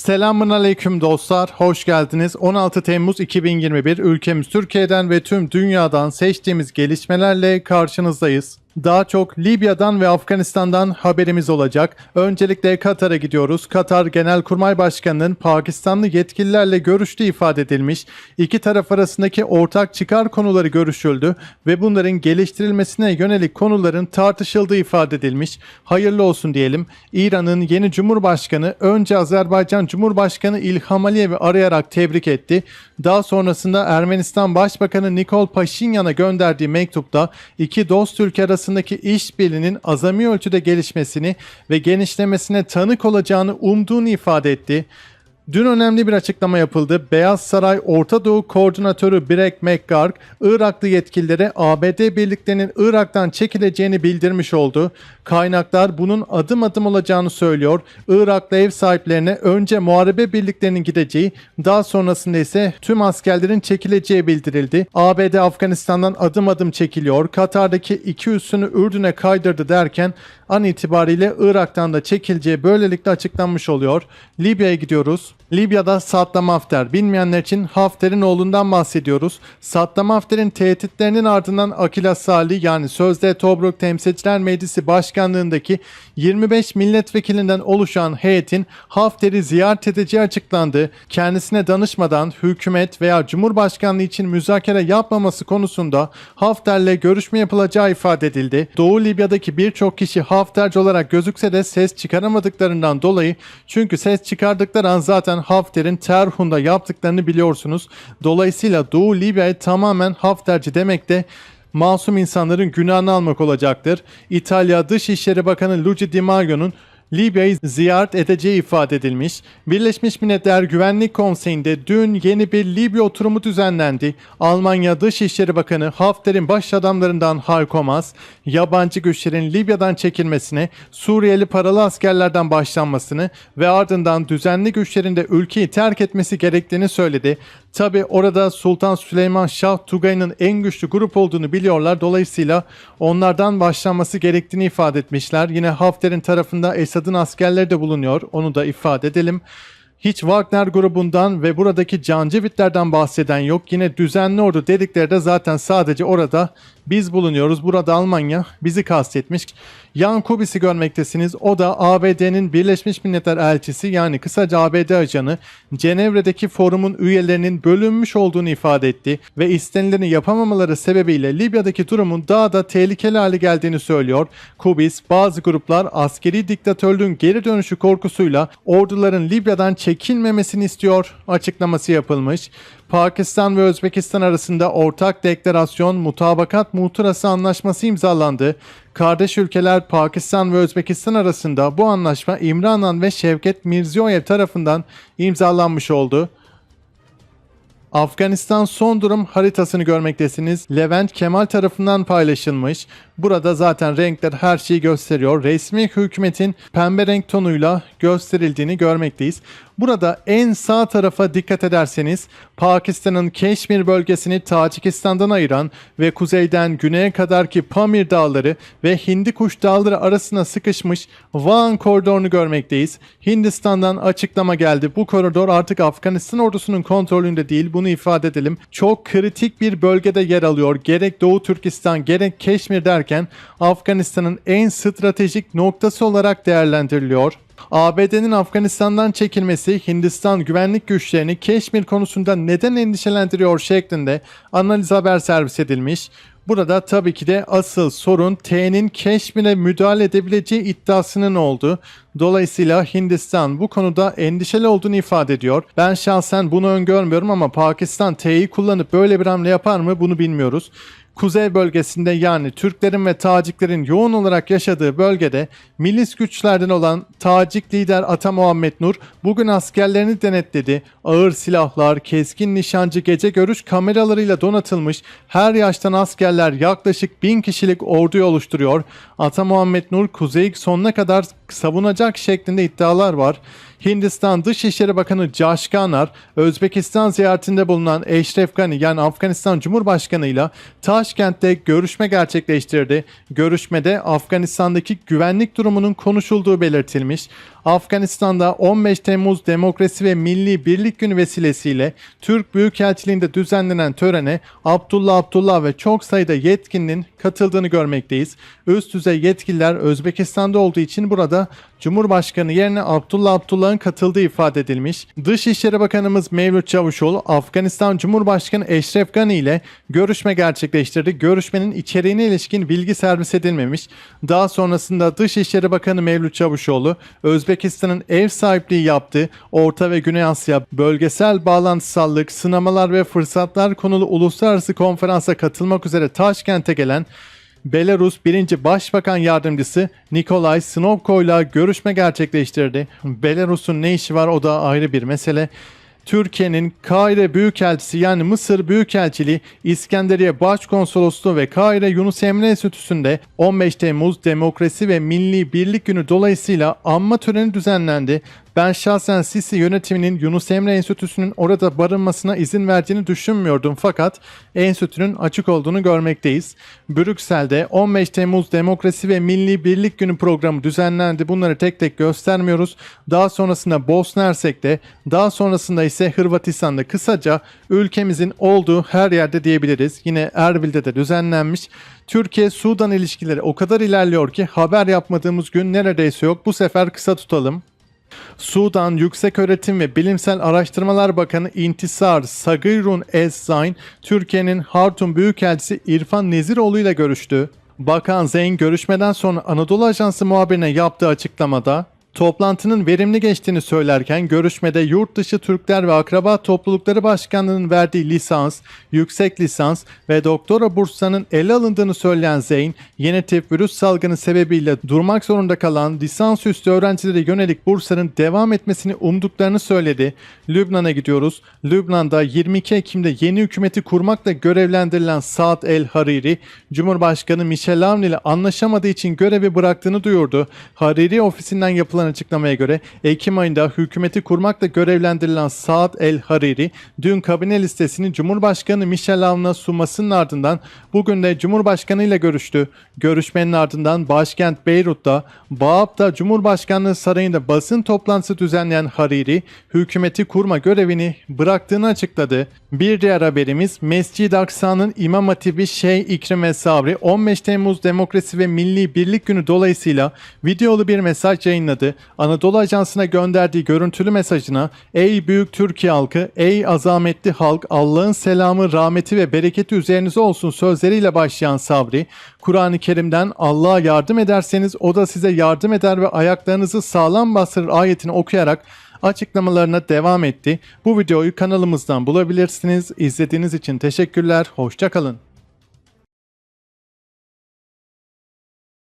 Selamun aleyküm dostlar, hoş geldiniz. 16 Temmuz 2021 ülkemiz Türkiye'den ve tüm dünyadan seçtiğimiz gelişmelerle karşınızdayız. Daha çok Libya'dan ve Afganistan'dan haberimiz olacak. Öncelikle Katar'a gidiyoruz. Katar Genelkurmay Başkanı'nın Pakistanlı yetkililerle görüştüğü ifade edilmiş. İki taraf arasındaki ortak çıkar konuları görüşüldü ve bunların geliştirilmesine yönelik konuların tartışıldığı ifade edilmiş. Hayırlı olsun diyelim. İran'ın yeni Cumhurbaşkanı önce Azerbaycan Cumhurbaşkanı İlham Aliyev'i arayarak tebrik etti. Daha sonrasında Ermenistan Başbakanı Nikol Paşinyan'a gönderdiği mektupta iki dost ülke arasındaki işbirliğinin azami ölçüde gelişmesini ve genişlemesine tanık olacağını umduğunu ifade etti. Dün önemli bir açıklama yapıldı. Beyaz Saray Orta Doğu Koordinatörü Brett McGurk, Iraklı yetkililere ABD birliklerinin Irak'tan çekileceğini bildirmiş oldu. Kaynaklar bunun adım adım olacağını söylüyor. Iraklı ev sahiplerine önce muharebe birliklerinin gideceği, daha sonrasında ise tüm askerlerin çekileceği bildirildi. ABD Afganistan'dan adım adım çekiliyor. Katar'daki iki üssünü Ürdün'e kaydırdı derken an itibariyle Irak'tan da çekileceği böylelikle açıklanmış oluyor. Libya'ya gidiyoruz. Libya'da Saddam Hafter. Bilmeyenler için Hafter'in oğlundan bahsediyoruz. Saddam Hafter'in tehditlerinin ardından Akila Salih yani sözde Tobruk Temsilciler Meclisi Başkanlığındaki 25 milletvekilinden oluşan heyetin Hafter'i ziyaret edeceği açıklandı. Kendisine danışmadan hükümet veya Cumhurbaşkanlığı için müzakere yapmaması konusunda Hafter'le görüşme yapılacağı ifade edildi. Doğu Libya'daki birçok kişi Hafterci olarak gözükse de ses çıkaramadıklarından dolayı çünkü ses çıkardıkları an zaten Hafter'in Terhun'da yaptıklarını biliyorsunuz. Dolayısıyla Doğu Libya'ya tamamen Hafterci demek de masum insanların günahını almak olacaktır. İtalya Dışişleri Bakanı Luigi Di Maio'nun Libya'yı ziyaret edeceği ifade edilmiş. Birleşmiş Milletler Güvenlik Konseyi'nde dün yeni bir Libya oturumu düzenlendi. Almanya Dışişleri Bakanı Hafter'in baş adamlarından Heiko Maas, yabancı güçlerin Libya'dan çekilmesine, Suriyeli paralı askerlerden başlanmasını ve ardından düzenli güçlerin de ülkeyi terk etmesi gerektiğini söyledi. Tabi orada Sultan Süleyman Şah Tugay'ın en güçlü grup olduğunu biliyorlar. Dolayısıyla onlardan başlanması gerektiğini ifade etmişler. Yine Hafter'in tarafında Esad'ın askerleri de bulunuyor. Onu da ifade edelim. Hiç Wagner grubundan ve buradaki Cancevitlerden bahseden yok. Yine düzenli ordu dedikleri de zaten sadece orada biz bulunuyoruz. Burada Almanya bizi kastetmiş. Jan Kubis'i görmektesiniz. O da ABD'nin Birleşmiş Milletler elçisi yani kısaca ABD ajanı Cenevre'deki forumun üyelerinin bölünmüş olduğunu ifade etti ve istenileni yapamamaları sebebiyle Libya'daki durumun daha da tehlikeli hale geldiğini söylüyor. Kubis bazı gruplar askeri diktatörlüğün geri dönüşü korkusuyla orduların Libya'dan çekilmemesini istiyor açıklaması yapılmış. Pakistan ve Özbekistan arasında ortak deklarasyon mutabakat muhtırası anlaşması imzalandı. Kardeş ülkeler Pakistan ve Özbekistan arasında bu anlaşma İmran Han ve Şevket Mirziyoyev tarafından imzalanmış oldu. Afganistan son durum haritasını görmektesiniz. Levent Kemal tarafından paylaşılmış. Burada zaten renkler her şeyi gösteriyor. Resmi hükümetin pembe renk tonuyla gösterildiğini görmekteyiz. Burada en sağ tarafa dikkat ederseniz Pakistan'ın Keşmir bölgesini Tacikistan'dan ayıran ve kuzeyden güneye kadarki Pamir dağları ve Hindikuş dağları arasına sıkışmış Van koridorunu görmekteyiz. Hindistan'dan açıklama geldi. Bu koridor artık Afganistan ordusunun kontrolünde değil. Bunu ifade edelim. Çok kritik bir bölgede yer alıyor. Gerek Doğu Türkistan gerek Keşmir derken Afganistan'ın en stratejik noktası olarak değerlendiriliyor. ABD'nin Afganistan'dan çekilmesi Hindistan güvenlik güçlerini Keşmir konusunda neden endişelendiriyor şeklinde analiz haber servis edilmiş. Burada tabii ki de asıl sorun T'nin Keşmir'e müdahale edebileceği iddiasının oldu. Dolayısıyla Hindistan bu konuda endişeli olduğunu ifade ediyor. Ben şahsen bunu öngörmüyorum ama Pakistan T'yi kullanıp böyle bir hamle yapar mı bunu bilmiyoruz. Kuzey bölgesinde yani Türklerin ve Taciklerin yoğun olarak yaşadığı bölgede milis güçlerden olan Tacik lider Ata Muhammed Nur bugün askerlerini denetledi. Ağır silahlar, keskin nişancı gece görüş kameralarıyla donatılmış her yaştan askerler yaklaşık bin kişilik orduyu oluşturuyor. Ata Muhammed Nur kuzeyi sonuna kadar savunacak şeklinde iddialar var. Hindistan Dışişleri Bakanı Josh Kanar, Özbekistan ziyaretinde bulunan Eşref Gani yani Afganistan Cumhurbaşkanı ile Taşkent'te görüşme gerçekleştirdi. Görüşmede Afganistan'daki güvenlik durumunun konuşulduğu belirtilmiş. Afganistan'da 15 Temmuz Demokrasi ve Milli Birlik Günü vesilesiyle Türk Büyükelçiliğinde düzenlenen törene Abdullah Abdullah ve çok sayıda yetkinin katıldığını görmekteyiz. Üst düzey yetkililer Özbekistan'da olduğu için burada Cumhurbaşkanı yerine Abdullah Abdullah'ın katıldığı ifade edilmiş. Dışişleri Bakanımız Mevlüt Çavuşoğlu Afganistan Cumhurbaşkanı Eşref Gani ile görüşme gerçekleştirdi. Görüşmenin içeriğine ilişkin bilgi servis edilmemiş. Daha sonrasında Dışişleri Bakanı Mevlüt Çavuşoğlu Özbekistan'ın ev sahipliği yaptığı Orta ve Güney Asya bölgesel bağlantısallık, sınamalar ve fırsatlar konulu uluslararası konferansa katılmak üzere Taşkent'e gelen Belarus 1. Başbakan Yardımcısı Nikolay Snovko ile görüşme gerçekleştirdi. Belarus'un ne işi var o da ayrı bir mesele. Türkiye'nin Kahire Büyükelçisi yani Mısır Büyükelçiliği İskenderiye Başkonsolosluğu ve Kahire Yunus Emre Enstitüsü'nde 15 Temmuz Demokrasi ve Milli Birlik Günü dolayısıyla anma töreni düzenlendi. Ben şahsen Sisi yönetiminin Yunus Emre Enstitüsü'nün orada barınmasına izin verdiğini düşünmüyordum fakat enstitünün açık olduğunu görmekteyiz. Brüksel'de 15 Temmuz Demokrasi ve Milli Birlik Günü programı düzenlendi. Bunları tek tek göstermiyoruz. Daha sonrasında Bosna Hersek'te, daha sonrasında ise Hırvatistan'da kısaca ülkemizin olduğu her yerde diyebiliriz. Yine Erbil'de de düzenlenmiş. Türkiye-Sudan ilişkileri o kadar ilerliyor ki haber yapmadığımız gün neredeyse yok. Bu sefer kısa tutalım. Sudan Yükseköğretim ve Bilimsel Araştırmalar Bakanı İntisar Sagirun Ez-Zayn, Türkiye'nin Hartum Büyükelçisi İrfan Neziroğlu ile görüştü. Bakan Zeyn görüşmeden sonra Anadolu Ajansı muhabirine yaptığı açıklamada Toplantının verimli geçtiğini söylerken görüşmede yurt dışı Türkler ve Akraba Toplulukları Başkanlığı'nın verdiği lisans, yüksek lisans ve doktora burslarının ele alındığını söyleyen Zeyn, yeni tip virüs salgını sebebiyle durmak zorunda kalan lisansüstü öğrencilere yönelik bursların devam etmesini umduklarını söyledi. Lübnan'a gidiyoruz. Lübnan'da 22 Ekim'de yeni hükümeti kurmakla görevlendirilen Saad El Hariri, Cumhurbaşkanı Michel Aoun ile anlaşamadığı için görevi bıraktığını duyurdu. Hariri ofisinden yapılan açıklamaya göre Ekim ayında hükümeti kurmakla görevlendirilen Saad El Hariri dün kabine listesini Cumhurbaşkanı Michel Aoun'a sunmasının ardından bugün de Cumhurbaşkanı ile görüştü. Görüşmenin ardından başkent Beyrut'ta Baab'da Cumhurbaşkanlığı Sarayı'nda basın toplantısı düzenleyen Hariri hükümeti kurma görevini bıraktığını açıkladı. Bir diğer haberimiz Mescid-i Aksa'nın İmam Hatibi Şeyh İkrim Sabri 15 Temmuz Demokrasi ve Milli Birlik Günü dolayısıyla videolu bir mesaj yayınladı. Anadolu Ajansı'na gönderdiği görüntülü mesajına Ey büyük Türkiye halkı, ey azametli halk, Allah'ın selamı, rahmeti ve bereketi üzerinize olsun sözleriyle başlayan Sabri, Kur'an-ı Kerim'den Allah'a yardım ederseniz o da size yardım eder ve ayaklarınızı sağlam bastırır ayetini okuyarak açıklamalarına devam etti. Bu videoyu kanalımızdan bulabilirsiniz. İzlediğiniz için teşekkürler. Hoşçakalın.